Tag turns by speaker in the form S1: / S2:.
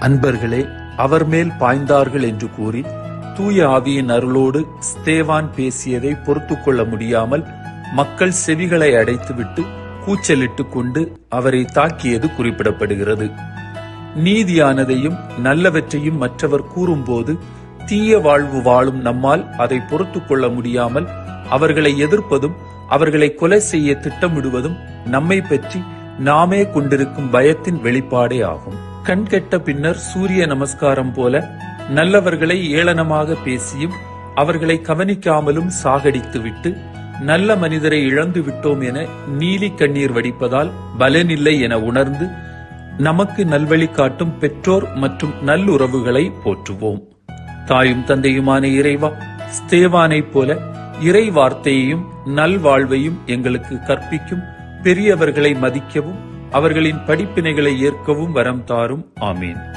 S1: அன்பர்களே அவர் மேல் பாய்ந்தார்கள் என்று கூறி தூய ஆவியின் அருளோடு ஸ்தேவான் பேசியதை பொறுத்துக்கொள்ள முடியாமல் மக்கள் செவிகளை அடைத்துவிட்டு கூச்சலிட்டுக் கொண்டு அவரை தாக்கியது குறிப்பிடப்படுகிறது. நீதியானதையும் நல்லவற்றையும் மற்றவர் கூறும்போது தீய வாழ்வு வாழும் நம்மால் அதை பொறுத்துக்கொள்ள முடியாமல் அவர்களை எதிர்ப்பதும் அவர்களை கொலை செய்ய திட்டமிடுவதும் நம்மை பற்றி நாமே கொண்டிருக்கும் பயத்தின் வெளிப்பாடே ஆகும். கண் கெட்ட பின்னர் சூரிய நமஸ்காரம் போல நல்லவர்களை ஏளனமாக பேசியும் அவர்களை கவனிக்காமலும் சாகடித்துவிட்டு நல்ல மனிதரை இழந்து விட்டோம் என நீலி கண்ணீர் வடிப்பதால் பலனில்லை என உணர்ந்து நமக்கு நல்வழி காட்டும் பெற்றோர் மற்றும் நல்லுறவுகளை போற்றுவோம். தாயும் தந்தையுமான இறைவா ஸ்தேவானைப் போல இறை வார்த்தையையும் நல்வாழ்வையும் எங்களுக்கு கற்பிக்கும் பெரியவர்களை மதிக்கவும் அவர்களின் படிப்பினைகளை ஏற்கவும் வரம் தாரும். ஆமீன்.